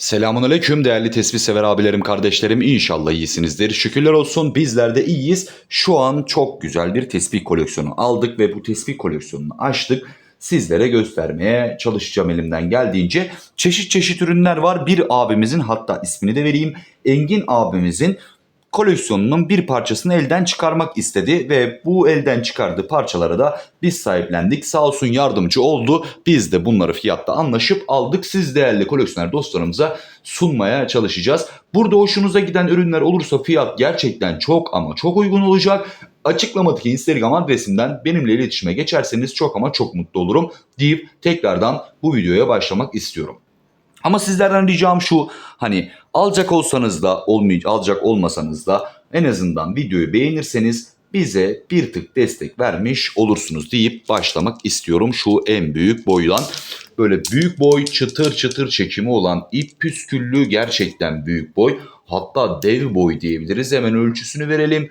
Selamun Aleyküm değerli tespih sever abilerim kardeşlerim İnşallah iyisinizdir. Şükürler olsun bizler de iyiyiz. Şu an çok güzel bir tespih koleksiyonu aldık ve bu tespih koleksiyonunu açtık. Sizlere göstermeye çalışacağım elimden geldiğince. Çeşit çeşit ürünler var. Bir abimizin hatta ismini de vereyim. Engin abimizin koleksiyonunun bir parçasını elden çıkarmak istedi ve bu elden çıkardığı parçalara da biz sahiplendik. Sağ olsun yardımcı oldu. Biz de bunları fiyatta anlaşıp aldık. Siz değerli koleksiyoner dostlarımıza sunmaya çalışacağız. Burada hoşunuza giden ürünler olursa fiyat gerçekten çok ama çok uygun olacak. Açıklamadaki Instagram adresimden benimle iletişime geçerseniz çok ama çok mutlu olurum deyip tekrardan bu videoya başlamak istiyorum. Ama sizlerden ricam şu hani alacak olsanız da olmay alacak olmasanız da en azından videoyu beğenirseniz bize bir tık destek vermiş olursunuz deyip başlamak istiyorum şu en büyük boydan. Böyle büyük boy çıtır çıtır çekimi olan ip püsküllü gerçekten büyük boy. Hatta dev boy diyebiliriz. Hemen ölçüsünü verelim.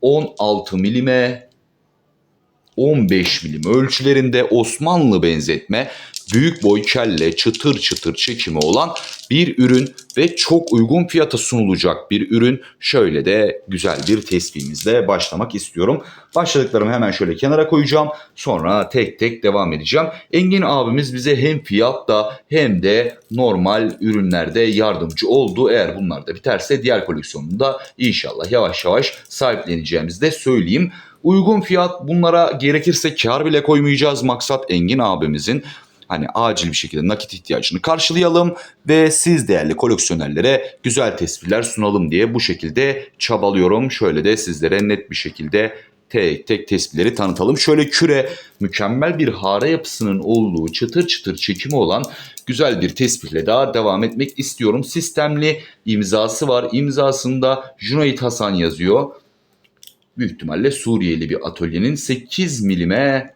16 milime 15 milim ölçülerinde Osmanlı benzetme büyük boy kelle çıtır çıtır çekimi olan bir ürün ve çok uygun fiyata sunulacak bir ürün. Şöyle de güzel bir tespihimizle başlamak istiyorum. Başladıklarımı hemen şöyle kenara koyacağım. Sonra tek tek devam edeceğim. Engin abimiz bize hem fiyatta hem de normal ürünlerde yardımcı oldu. Eğer bunlar da biterse diğer koleksiyonunda inşallah yavaş yavaş sahipleneceğimizi de söyleyeyim. Uygun fiyat bunlara gerekirse kar bile koymayacağız. Maksat Engin abimizin hani acil bir şekilde nakit ihtiyacını karşılayalım ve siz değerli koleksiyonerlere güzel tespitler sunalım diye bu şekilde çabalıyorum. Şöyle de sizlere net bir şekilde tek tek tespitleri tanıtalım. Şöyle küre mükemmel bir hare yapısının olduğu çıtır çıtır çekimi olan güzel bir tespihle daha devam etmek istiyorum. Sistemli imzası var. İmzasında Cüneyt Hasan yazıyor büyük ihtimalle Suriyeli bir atölyenin 8 milime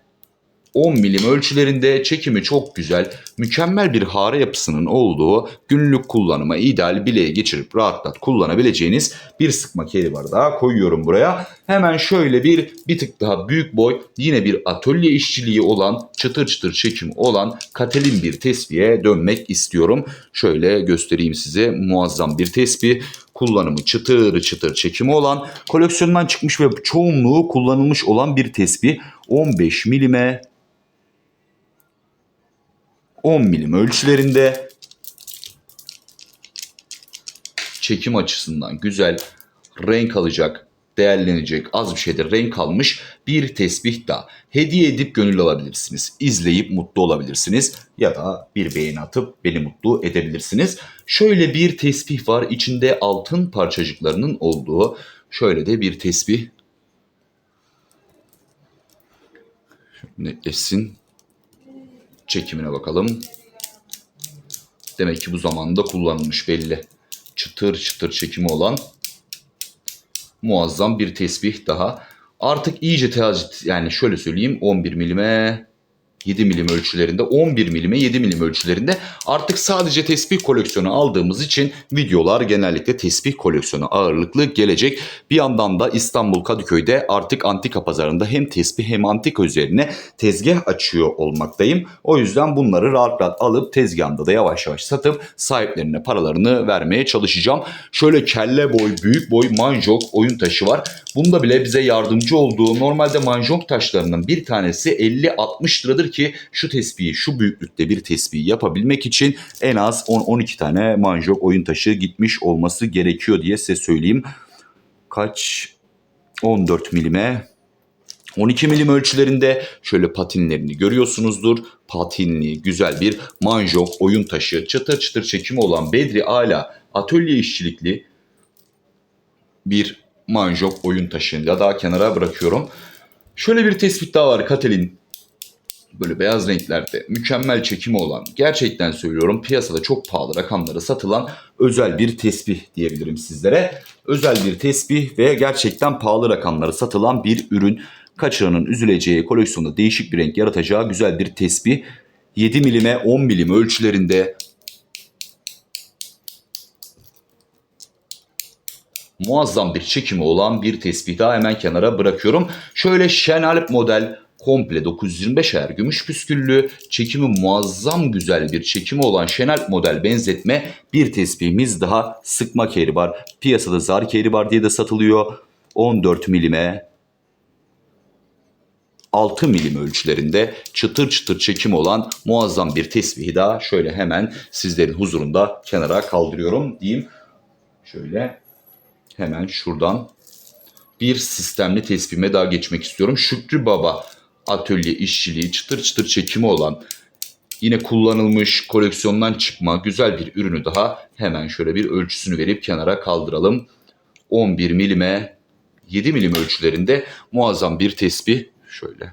10 milim ölçülerinde çekimi çok güzel, mükemmel bir hare yapısının olduğu günlük kullanıma ideal bileğe geçirip rahatlat kullanabileceğiniz bir sıkma keri bardağı koyuyorum buraya. Hemen şöyle bir bir tık daha büyük boy yine bir atölye işçiliği olan çıtır çıtır çekim olan katelin bir tesbihe dönmek istiyorum. Şöyle göstereyim size muazzam bir tesbih kullanımı çıtır çıtır çekimi olan koleksiyondan çıkmış ve çoğunluğu kullanılmış olan bir tesbih 15 milime 10 milim ölçülerinde çekim açısından güzel renk alacak değerlenecek az bir şeyde renk almış bir tesbih daha. Hediye edip gönül alabilirsiniz. İzleyip mutlu olabilirsiniz. Ya da bir beğeni atıp beni mutlu edebilirsiniz. Şöyle bir tesbih var. içinde altın parçacıklarının olduğu. Şöyle de bir tesbih. Netleşsin. Çekimine bakalım. Demek ki bu zamanda kullanılmış belli. Çıtır çıtır çekimi olan muazzam bir tesbih daha. Artık iyice tecrit yani şöyle söyleyeyim 11 milime 7 milim ölçülerinde 11 milime 7 milim ölçülerinde artık sadece tesbih koleksiyonu aldığımız için videolar genellikle tesbih koleksiyonu ağırlıklı gelecek. Bir yandan da İstanbul Kadıköy'de artık antika pazarında hem tesbih hem antika üzerine tezgah açıyor olmaktayım. O yüzden bunları rahat rahat alıp tezgahımda da yavaş yavaş satıp sahiplerine paralarını vermeye çalışacağım. Şöyle kelle boy, büyük boy manjok oyun taşı var. Bunda bile bize yardımcı olduğu normalde manjok taşlarının bir tanesi 50-60 liradır ki şu tespihi şu büyüklükte bir tespihi yapabilmek için en az 10-12 tane manjok oyun taşı gitmiş olması gerekiyor diye size söyleyeyim. Kaç? 14 milime 12 milim ölçülerinde şöyle patinlerini görüyorsunuzdur. Patinli, güzel bir manjok, oyun taşı, çıtır çıtır çekimi olan Bedri Ala atölye işçilikli bir manjok oyun taşıyla daha kenara bırakıyorum. Şöyle bir tespit daha var Katelin. Böyle beyaz renklerde mükemmel çekimi olan gerçekten söylüyorum piyasada çok pahalı rakamlara satılan özel bir tesbih diyebilirim sizlere. Özel bir tesbih ve gerçekten pahalı rakamlara satılan bir ürün. Kaçıranın üzüleceği koleksiyonda değişik bir renk yaratacağı güzel bir tesbih. 7 milime 10 milim ölçülerinde muazzam bir çekimi olan bir tespih daha hemen kenara bırakıyorum. Şöyle Şenalp model komple 925 ayar gümüş püsküllü, çekimi muazzam güzel bir çekimi olan Chanel model benzetme bir tespihimiz daha sıkma kehribar. Piyasada zar kehribar diye de satılıyor. 14 milime 6 milim ölçülerinde çıtır çıtır çekim olan muazzam bir tesbihi daha şöyle hemen sizlerin huzurunda kenara kaldırıyorum diyeyim. Şöyle hemen şuradan bir sistemli tespihime daha geçmek istiyorum. Şükrü Baba atölye işçiliği çıtır çıtır çekimi olan yine kullanılmış koleksiyondan çıkma güzel bir ürünü daha hemen şöyle bir ölçüsünü verip kenara kaldıralım. 11 milime 7 milim ölçülerinde muazzam bir tesbih şöyle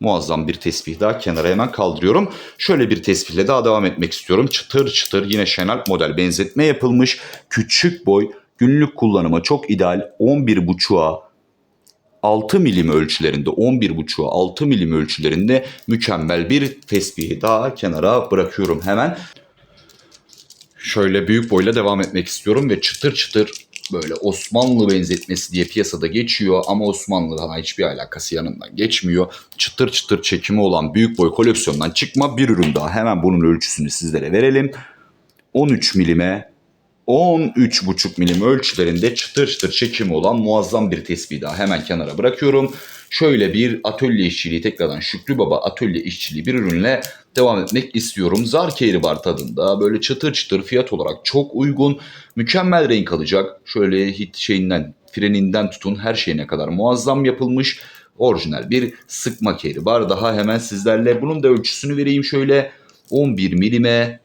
muazzam bir tesbih daha kenara hemen kaldırıyorum. Şöyle bir tesbihle daha devam etmek istiyorum. Çıtır çıtır yine Chanel model benzetme yapılmış. Küçük boy günlük kullanıma çok ideal 11.5'a 6 milim ölçülerinde 11.5'a 6 milim ölçülerinde mükemmel bir tesbihi daha kenara bırakıyorum hemen. Şöyle büyük boyla devam etmek istiyorum ve çıtır çıtır böyle Osmanlı benzetmesi diye piyasada geçiyor ama Osmanlı'dan hiçbir alakası yanından geçmiyor. Çıtır çıtır çekimi olan büyük boy koleksiyondan çıkma bir ürün daha. Hemen bunun ölçüsünü sizlere verelim. 13 milime 13,5 milim ölçülerinde çıtır çıtır çekimi olan muazzam bir tespih daha hemen kenara bırakıyorum. Şöyle bir atölye işçiliği tekrardan Şükrü Baba atölye işçiliği bir ürünle devam etmek istiyorum. Zar bar tadında böyle çıtır çıtır fiyat olarak çok uygun. Mükemmel renk alacak. Şöyle hit şeyinden freninden tutun her şeyine kadar muazzam yapılmış. Orijinal bir sıkma keri var. Daha hemen sizlerle bunun da ölçüsünü vereyim şöyle 11 milime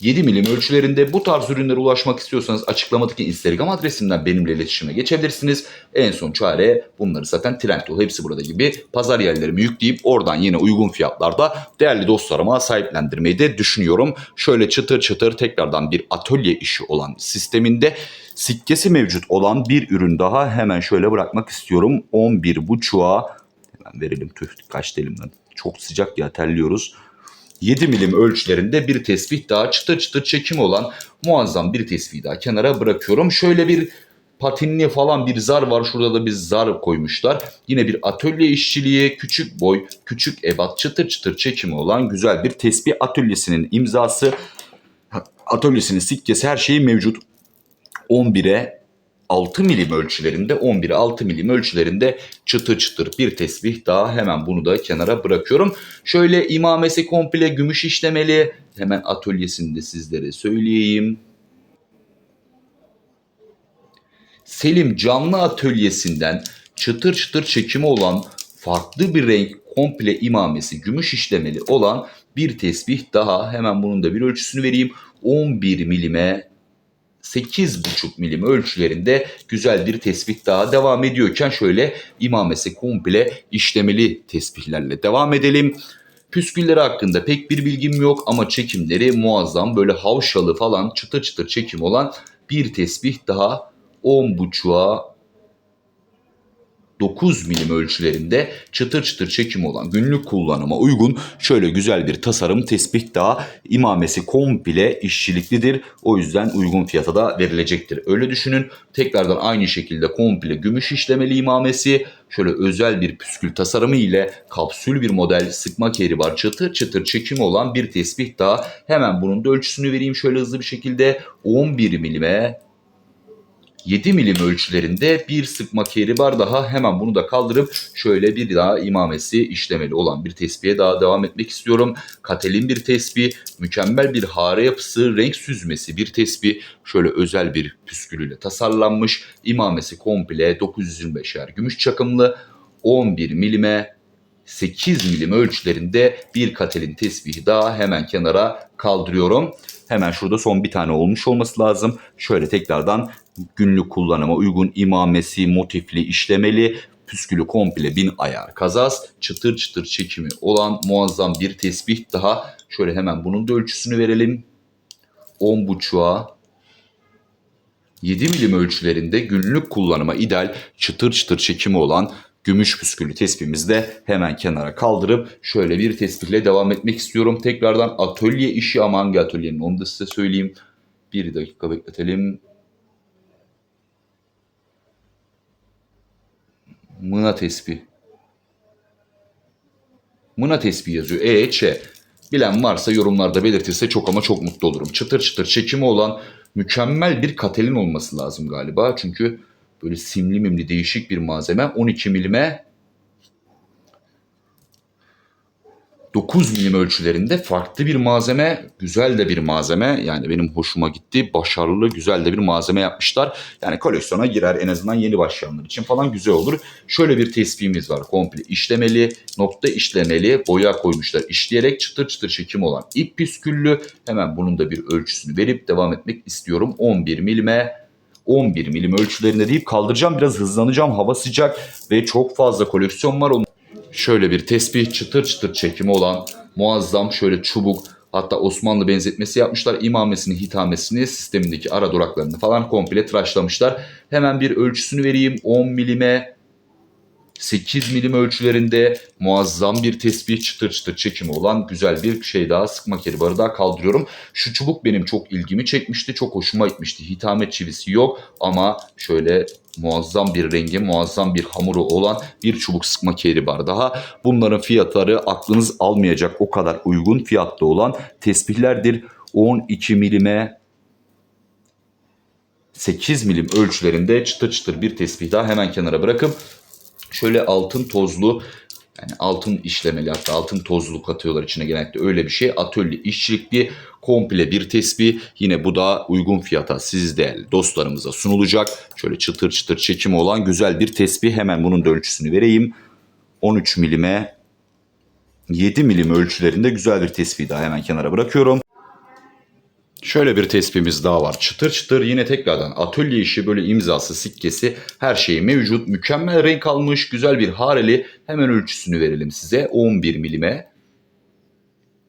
7 milim ölçülerinde bu tarz ürünlere ulaşmak istiyorsanız açıklamadaki Instagram adresimden benimle iletişime geçebilirsiniz. En son çare bunları zaten Trendyol hepsi burada gibi pazar yerlerime yükleyip oradan yine uygun fiyatlarda değerli dostlarıma sahiplendirmeyi de düşünüyorum. Şöyle çıtır çıtır tekrardan bir atölye işi olan sisteminde sikkesi mevcut olan bir ürün daha hemen şöyle bırakmak istiyorum. 11.5'a hemen verelim tüh kaç elimden. Çok sıcak ya terliyoruz. 7 milim ölçülerinde bir tesbih daha çıtır çıtır çekim olan muazzam bir tesbih daha kenara bırakıyorum. Şöyle bir patinli falan bir zar var. Şurada da bir zar koymuşlar. Yine bir atölye işçiliği, küçük boy, küçük ebat, çıtır çıtır çekimi olan güzel bir tesbih atölyesinin imzası. Atölyesinin sikkesi her şeyi mevcut. 11'e 6 milim ölçülerinde 11'e 6 milim ölçülerinde çıtır çıtır bir tesbih daha hemen bunu da kenara bırakıyorum. Şöyle imamesi komple gümüş işlemeli hemen atölyesini de sizlere söyleyeyim. Selim canlı atölyesinden çıtır çıtır çekimi olan farklı bir renk komple imamesi gümüş işlemeli olan bir tesbih daha hemen bunun da bir ölçüsünü vereyim. 11 milime 8,5 milim ölçülerinde güzel bir tespih daha devam ediyorken şöyle imamesi komple işlemeli tesbihlerle devam edelim. Püskülleri hakkında pek bir bilgim yok ama çekimleri muazzam böyle havşalı falan çıtır çıtır çekim olan bir tesbih daha 10.5'a 9 milim ölçülerinde çıtır çıtır çekim olan günlük kullanıma uygun şöyle güzel bir tasarım tespih daha imamesi komple işçiliklidir. O yüzden uygun fiyata da verilecektir. Öyle düşünün. Tekrardan aynı şekilde komple gümüş işlemeli imamesi şöyle özel bir püskül tasarımı ile kapsül bir model sıkma keri var çıtır çıtır çekimi olan bir tesbih daha. Hemen bunun da ölçüsünü vereyim şöyle hızlı bir şekilde 11 milime 7 milim ölçülerinde bir sıkma var daha hemen bunu da kaldırıp şöyle bir daha imamesi işlemeli olan bir tespihe daha devam etmek istiyorum. Katelin bir tesbih, mükemmel bir hare yapısı, renk süzmesi bir tesbih. Şöyle özel bir püskülüyle tasarlanmış. imamesi komple 925'er gümüş çakımlı 11 milime 8 milim ölçülerinde bir katelin tesbihi daha hemen kenara kaldırıyorum. Hemen şurada son bir tane olmuş olması lazım. Şöyle tekrardan günlük kullanıma uygun imamesi, motifli, işlemeli, püskülü komple bin ayar kazaz, çıtır çıtır çekimi olan muazzam bir tesbih daha. Şöyle hemen bunun da ölçüsünü verelim. 10.5'a 7 milim ölçülerinde günlük kullanıma ideal çıtır çıtır çekimi olan gümüş püsküllü tespihimizi de hemen kenara kaldırıp şöyle bir tespihle devam etmek istiyorum. Tekrardan atölye işi ama hangi atölyenin onu da size söyleyeyim. Bir dakika bekletelim. Mına tesbih. Mına tesbih yazıyor. E, Ç. Bilen varsa yorumlarda belirtirse çok ama çok mutlu olurum. Çıtır çıtır çekimi olan mükemmel bir katelin olması lazım galiba. Çünkü böyle simli mimli değişik bir malzeme. 12 milime 9 milim ölçülerinde farklı bir malzeme, güzel de bir malzeme. Yani benim hoşuma gitti. Başarılı, güzel de bir malzeme yapmışlar. Yani koleksiyona girer en azından yeni başlayanlar için falan güzel olur. Şöyle bir tespihimiz var. Komple işlemeli, nokta işlemeli, boya koymuşlar. İşleyerek çıtır çıtır çekim olan ip püsküllü. Hemen bunun da bir ölçüsünü verip devam etmek istiyorum. 11 milime 11 milim ölçülerinde deyip kaldıracağım. Biraz hızlanacağım. Hava sıcak ve çok fazla koleksiyon var. Şöyle bir tesbih çıtır çıtır çekimi olan muazzam şöyle çubuk hatta Osmanlı benzetmesi yapmışlar. İmamesini, hitamesini, sistemindeki ara duraklarını falan komple tıraşlamışlar. Hemen bir ölçüsünü vereyim. 10 milime 8 milim ölçülerinde muazzam bir tesbih çıtır çıtır çekimi olan güzel bir şey daha sıkma keribarı daha kaldırıyorum. Şu çubuk benim çok ilgimi çekmişti. Çok hoşuma gitmişti. Hitamet çivisi yok ama şöyle muazzam bir rengi, muazzam bir hamuru olan bir çubuk sıkma keribar daha. Bunların fiyatları aklınız almayacak o kadar uygun fiyatta olan tespihlerdir. 12 milime 8 milim ölçülerinde çıtır çıtır bir tespih daha hemen kenara bırakıp şöyle altın tozlu yani altın işlemeli hatta altın tozlu katıyorlar içine genellikle öyle bir şey. Atölye işçilikli komple bir tesbih. Yine bu da uygun fiyata siz değerli dostlarımıza sunulacak. Şöyle çıtır çıtır çekimi olan güzel bir tesbih. Hemen bunun da ölçüsünü vereyim. 13 milime 7 milim ölçülerinde güzel bir tesbih daha hemen kenara bırakıyorum. Şöyle bir tespihimiz daha var. Çıtır çıtır yine tekrardan atölye işi böyle imzası, sikkesi her şeyi mevcut. Mükemmel renk almış güzel bir hareli. Hemen ölçüsünü verelim size. 11 milime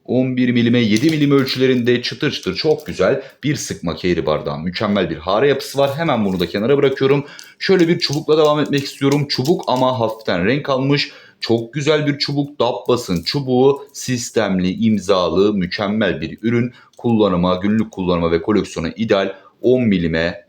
11 milime 7 milim ölçülerinde çıtır çıtır çok güzel bir sıkma keyri bardağı. Mükemmel bir hare yapısı var. Hemen bunu da kenara bırakıyorum. Şöyle bir çubukla devam etmek istiyorum. Çubuk ama hafiften renk almış. Çok güzel bir çubuk. Dabbas'ın çubuğu sistemli, imzalı, mükemmel bir ürün. Kullanıma, günlük kullanıma ve koleksiyona ideal 10 milime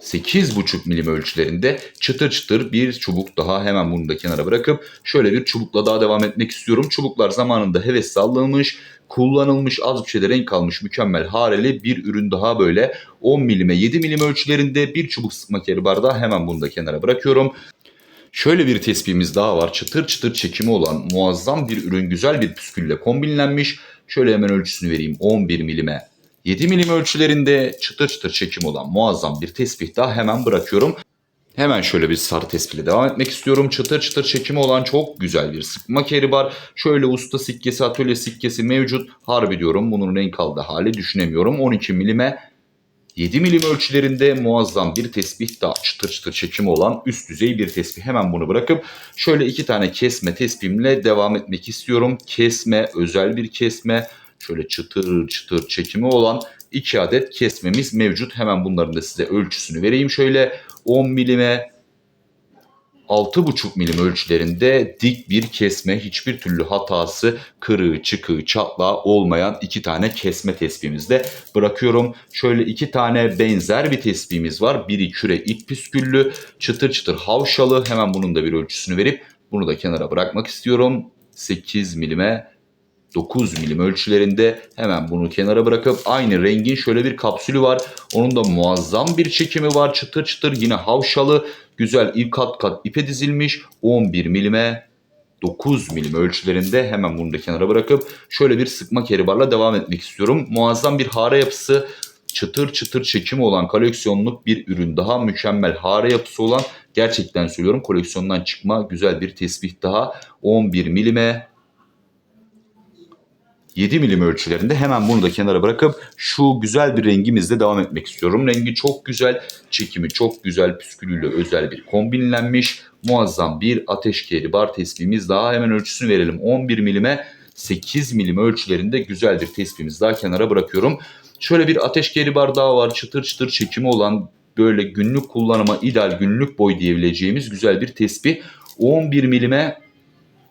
8,5 milim ölçülerinde çıtır çıtır bir çubuk daha hemen bunu da kenara bırakıp şöyle bir çubukla daha devam etmek istiyorum. Çubuklar zamanında heves sallılmış, kullanılmış, az bir şeyde renk almış mükemmel hareli bir ürün daha böyle 10 milime 7 milim ölçülerinde bir çubuk sıkma keri bardağı hemen bunu da kenara bırakıyorum. Şöyle bir tespihimiz daha var. Çıtır çıtır çekimi olan muazzam bir ürün güzel bir püskülle kombinlenmiş. Şöyle hemen ölçüsünü vereyim 11 milime 7 milim ölçülerinde çıtır çıtır çekim olan muazzam bir tespih daha hemen bırakıyorum. Hemen şöyle bir sarı tespihle devam etmek istiyorum. Çıtır çıtır çekimi olan çok güzel bir sıkma keri var. Şöyle usta sikkesi, atölye sikkesi mevcut. Harbi diyorum bunun renk aldığı hali düşünemiyorum. 12 milime 7 milim ölçülerinde muazzam bir tespih daha çıtır çıtır çekimi olan üst düzey bir tespih. Hemen bunu bırakıp şöyle iki tane kesme tespihimle devam etmek istiyorum. Kesme, özel bir kesme. Şöyle çıtır çıtır çekimi olan iki adet kesmemiz mevcut. Hemen bunların da size ölçüsünü vereyim. Şöyle 10 milime 6,5 milim ölçülerinde dik bir kesme hiçbir türlü hatası kırığı çıkığı çatlağı olmayan iki tane kesme tespihimizde bırakıyorum. Şöyle iki tane benzer bir tespihimiz var. Biri küre ip püsküllü çıtır çıtır havşalı hemen bunun da bir ölçüsünü verip bunu da kenara bırakmak istiyorum. 8 milime 9 milim ölçülerinde hemen bunu kenara bırakıp aynı rengin şöyle bir kapsülü var. Onun da muazzam bir çekimi var çıtır çıtır yine havşalı güzel ip kat kat ipe dizilmiş 11 milime 9 milim ölçülerinde hemen bunu da kenara bırakıp şöyle bir sıkma keribarla devam etmek istiyorum. Muazzam bir hare yapısı çıtır çıtır çekimi olan koleksiyonluk bir ürün daha mükemmel hare yapısı olan gerçekten söylüyorum koleksiyondan çıkma güzel bir tesbih daha 11 milime 7 milim ölçülerinde hemen bunu da kenara bırakıp şu güzel bir rengimizle devam etmek istiyorum. Rengi çok güzel, çekimi çok güzel, püskülüyle özel bir kombinlenmiş muazzam bir ateşkehri bar tespihimiz daha hemen ölçüsünü verelim. 11 milime 8 milim ölçülerinde güzel bir tespihimiz daha kenara bırakıyorum. Şöyle bir ateşkehri bar daha var çıtır çıtır çekimi olan böyle günlük kullanıma ideal günlük boy diyebileceğimiz güzel bir tespih. 11 milime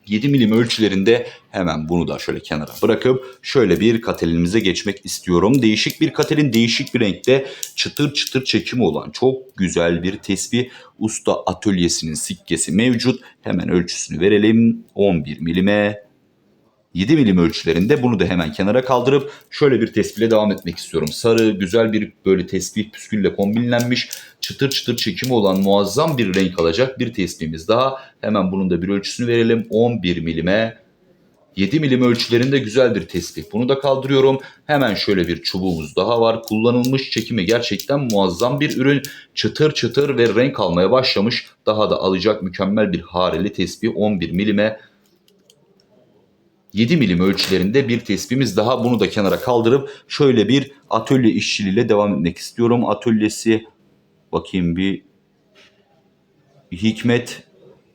7 milim ölçülerinde hemen bunu da şöyle kenara bırakıp şöyle bir katelinimize geçmek istiyorum. Değişik bir katelin değişik bir renkte çıtır çıtır çekimi olan çok güzel bir tesbih usta atölyesinin sikkesi mevcut. Hemen ölçüsünü verelim 11 milime 7 milim ölçülerinde bunu da hemen kenara kaldırıp şöyle bir tespihle devam etmek istiyorum. Sarı güzel bir böyle tesbih püskülle kombinlenmiş çıtır çıtır çekimi olan muazzam bir renk alacak bir tespihimiz daha. Hemen bunun da bir ölçüsünü verelim 11 milime 7 milim ölçülerinde güzel bir tespih. Bunu da kaldırıyorum. Hemen şöyle bir çubuğumuz daha var. Kullanılmış çekimi gerçekten muazzam bir ürün. Çıtır çıtır ve renk almaya başlamış. Daha da alacak mükemmel bir hareli tespih 11 milime 7 milim ölçülerinde bir tespihimiz daha. Bunu da kenara kaldırıp şöyle bir atölye işçiliğiyle devam etmek istiyorum. Atölyesi bakayım bir Hikmet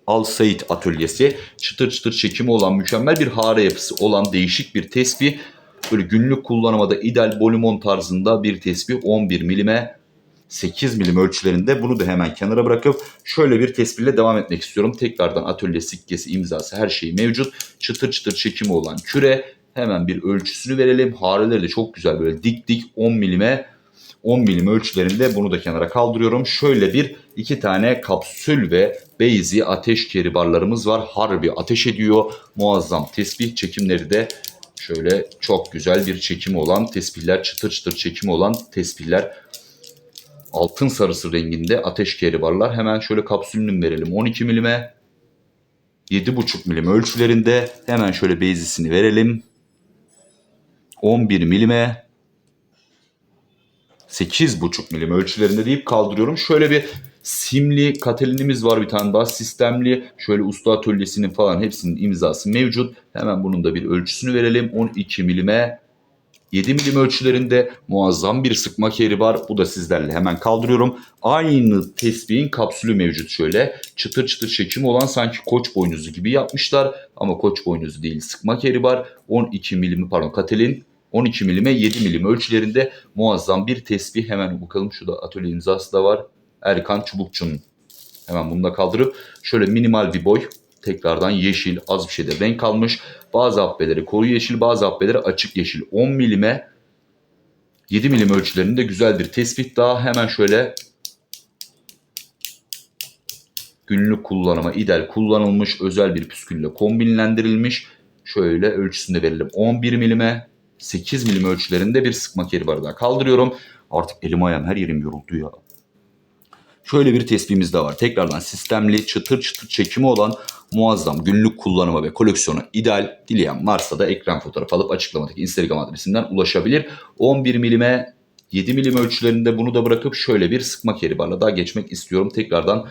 Al Said atölyesi. Çıtır çıtır çekimi olan mükemmel bir hare yapısı olan değişik bir tesbih. Böyle günlük kullanıma da ideal bolimon tarzında bir tesbih 11 milime 8 milim ölçülerinde bunu da hemen kenara bırakıp şöyle bir tespihle devam etmek istiyorum. Tekrardan atölye sikkesi imzası her şeyi mevcut. Çıtır çıtır çekimi olan küre hemen bir ölçüsünü verelim. Hareleri de çok güzel böyle dik dik 10 milime 10 milim ölçülerinde bunu da kenara kaldırıyorum. Şöyle bir iki tane kapsül ve beyzi ateş keribarlarımız var. Harbi ateş ediyor. Muazzam tesbih çekimleri de şöyle çok güzel bir çekimi olan tespihler çıtır çıtır çekimi olan tespihler altın sarısı renginde ateş keribarlar. Hemen şöyle kapsülünü verelim 12 milime 7,5 milim ölçülerinde hemen şöyle beyzisini verelim. 11 milime 8,5 milim ölçülerinde deyip kaldırıyorum. Şöyle bir simli katelinimiz var bir tane daha sistemli. Şöyle usta atölyesinin falan hepsinin imzası mevcut. Hemen bunun da bir ölçüsünü verelim. 12 milime 7 milim ölçülerinde muazzam bir sıkma keri var. Bu da sizlerle hemen kaldırıyorum. Aynı tespihin kapsülü mevcut şöyle. Çıtır çıtır çekim olan sanki koç boynuzu gibi yapmışlar. Ama koç boynuzu değil sıkma keri var. 12 milimi pardon katelin 12 milime 7 milim ölçülerinde muazzam bir tesbih. Hemen bakalım şurada atölye imzası da var. Erkan Çubukçu'nun. Hemen bunu da kaldırıp şöyle minimal bir boy. Tekrardan yeşil az bir şeyde renk almış. Bazı habbeleri koyu yeşil bazı habbeleri açık yeşil. 10 milime 7 milim ölçülerinde güzel bir tespit daha. Hemen şöyle günlük kullanıma ideal kullanılmış özel bir püskülle kombinlendirilmiş. Şöyle ölçüsünde verelim 11 milime 8 milim ölçülerinde bir sıkma keri bardağı kaldırıyorum. Artık elim ayağım her yerim yoruldu ya. Şöyle bir tespihimiz de var. Tekrardan sistemli çıtır çıtır çekimi olan muazzam günlük kullanıma ve koleksiyona ideal dileyen varsa da ekran fotoğrafı alıp açıklamadaki Instagram adresinden ulaşabilir. 11 milime 7 milim ölçülerinde bunu da bırakıp şöyle bir sıkma keribarla daha geçmek istiyorum. Tekrardan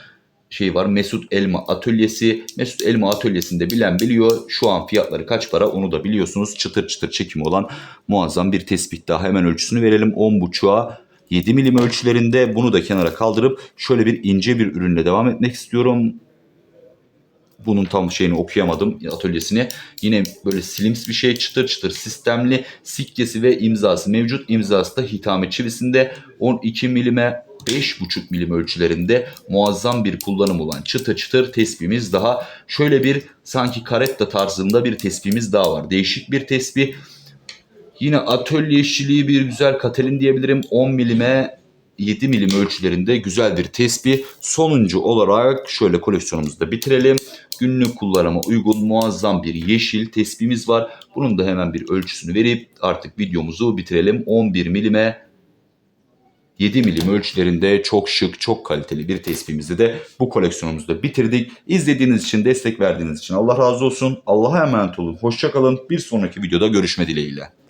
şey var Mesut Elma Atölyesi. Mesut Elma Atölyesi'nde bilen biliyor. Şu an fiyatları kaç para onu da biliyorsunuz. Çıtır çıtır çekimi olan muazzam bir tespit daha. Hemen ölçüsünü verelim. 10.5'a 7 milim ölçülerinde bunu da kenara kaldırıp şöyle bir ince bir ürünle devam etmek istiyorum. Bunun tam şeyini okuyamadım atölyesini. Yine böyle slims bir şey çıtır çıtır sistemli sikkesi ve imzası mevcut. İmzası da hitame çivisinde 12 milime 5,5 milim ölçülerinde muazzam bir kullanım olan çıtır çıtır tespihimiz daha. Şöyle bir sanki karetta tarzında bir tespihimiz daha var. Değişik bir tespih. Yine atölye işçiliği bir güzel katelin diyebilirim. 10 milime 7 milim ölçülerinde güzel bir tespih. Sonuncu olarak şöyle koleksiyonumuzu da bitirelim. Günlük kullanıma uygun muazzam bir yeşil tespihimiz var. Bunun da hemen bir ölçüsünü verip artık videomuzu bitirelim. 11 milime 7 milim ölçülerinde çok şık, çok kaliteli bir tespihimizi de bu koleksiyonumuzu da bitirdik. İzlediğiniz için, destek verdiğiniz için Allah razı olsun. Allah'a emanet olun. Hoşçakalın. Bir sonraki videoda görüşme dileğiyle.